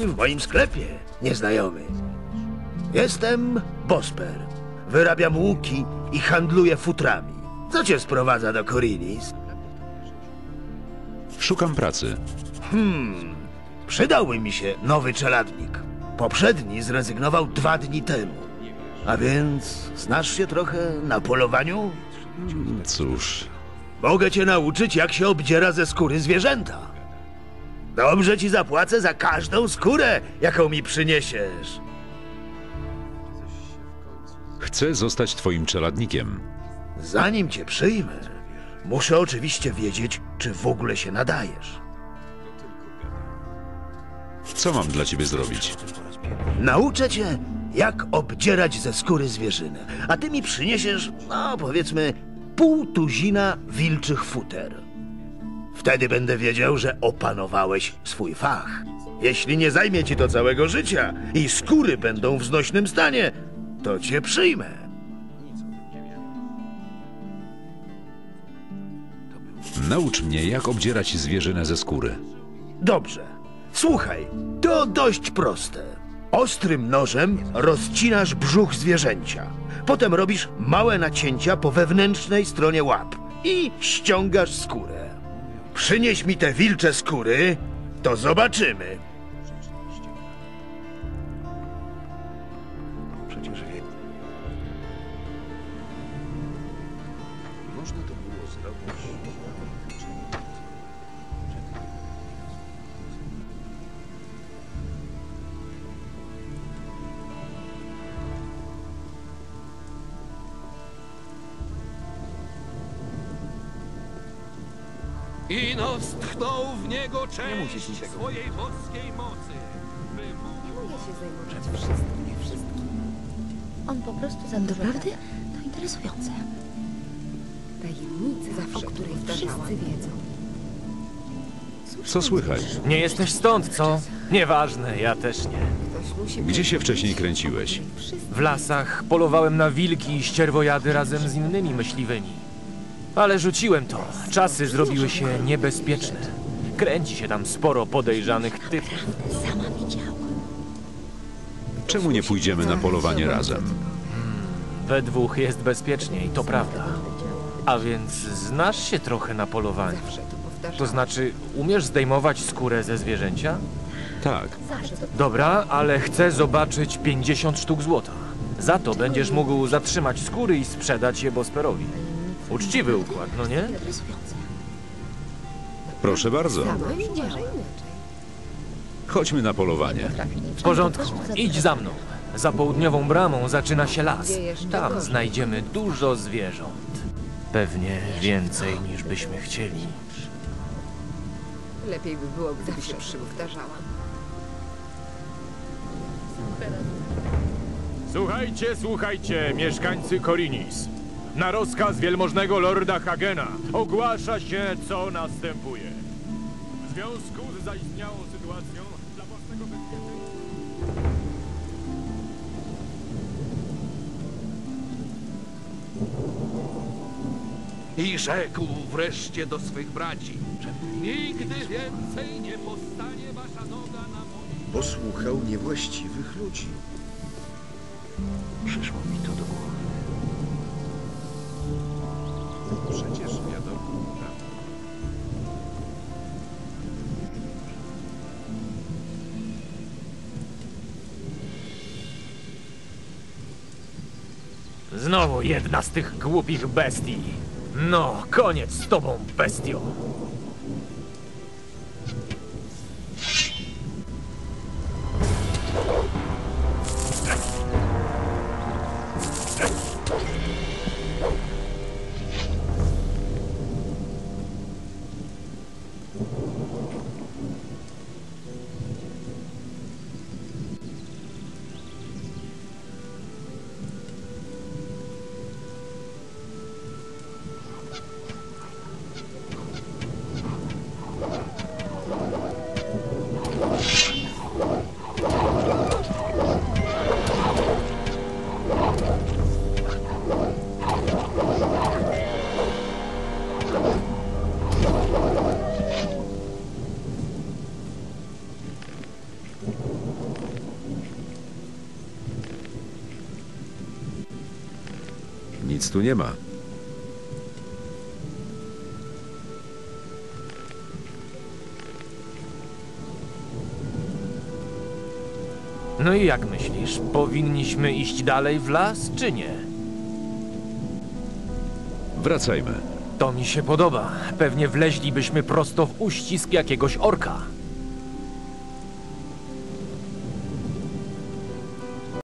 w moim sklepie, nieznajomy. Jestem Bosper. Wyrabiam łuki i handluję futrami. Co cię sprowadza do Korinis? Szukam pracy. Przydałby mi się nowy czeladnik. Poprzedni zrezygnował dwa dni temu. A więc znasz się trochę na polowaniu? Cóż, Mogę cię nauczyć, jak się obdziera ze skóry zwierzęta. Dobrze ci zapłacę za każdą skórę, jaką mi przyniesiesz. chcę zostać twoim czeladnikiem. Zanim cię przyjmę, muszę oczywiście wiedzieć, czy w ogóle się nadajesz. Co mam dla ciebie zrobić? Nauczę cię, jak obdzierać ze skóry zwierzynę, a ty mi przyniesiesz, no powiedzmy, pół tuzina wilczych futer. Wtedy będę wiedział, że opanowałeś swój fach. Jeśli nie zajmie ci to całego życia i skóry będą w znośnym stanie, to cię przyjmę. Naucz mnie, jak obdzierać zwierzynę ze skóry. Dobrze. Słuchaj, to dość proste. Ostrym nożem rozcinasz brzuch zwierzęcia. Potem robisz małe nacięcia po wewnętrznej stronie łap i ściągasz skórę. Przynieś mi te wilcze skóry, to zobaczymy. Przecież wie... Można to było zrobić... Ino wstchnął w niego część swojej boskiej mocy. by mógł Nie mogę się zajmować wszystkim, wszystkim. On po prostu za Naprawdę? To interesujące. Tajemnica, o której wszyscy wiedzą. Co słychać? Nie jesteś stąd, co? Nieważne, ja też nie. Ktoś musi Gdzie się wcześniej kręciłeś? W lasach polowałem na wilki i ścierwojady razem z innymi myśliwymi. Ale rzuciłem to. Czasy zrobiły się niebezpieczne. Kręci się tam sporo podejrzanych typów. sama widziała. Czemu nie pójdziemy na polowanie razem? We dwóch jest bezpieczniej, to prawda. A więc znasz się trochę na polowaniu. To znaczy, umiesz zdejmować skórę ze zwierzęcia? Tak. Dobra, ale chcę zobaczyć 50 sztuk złota. Za to będziesz mógł zatrzymać skóry i sprzedać je Bosperowi. Uczciwy układ, no nie? Proszę bardzo. Chodźmy na polowanie. W porządku, idź za mną. Za południową bramą zaczyna się las. Tam znajdziemy dużo zwierząt. Pewnie więcej niż byśmy chcieli. Lepiej by było, gdyby się powtarzała. Słuchajcie, słuchajcie, mieszkańcy Korinis. Na rozkaz wielmożnego lorda Hagena ogłasza się, co następuje. W związku z zaistniałą sytuacją dla własnego bezpieczeństwa... I rzekł wreszcie do swych braci. Nigdy więcej nie postanie wasza noga na moim... Posłuchał niewłaściwych ludzi. Przyszło mi Przecież wiadomo, prawda? Znowu jedna z tych głupich bestii. No, koniec z tobą, bestio. Nic tu nie ma. No i jak myślisz, powinniśmy iść dalej w las, czy nie? Wracajmy. To mi się podoba. Pewnie wleźlibyśmy prosto w uścisk jakiegoś orka.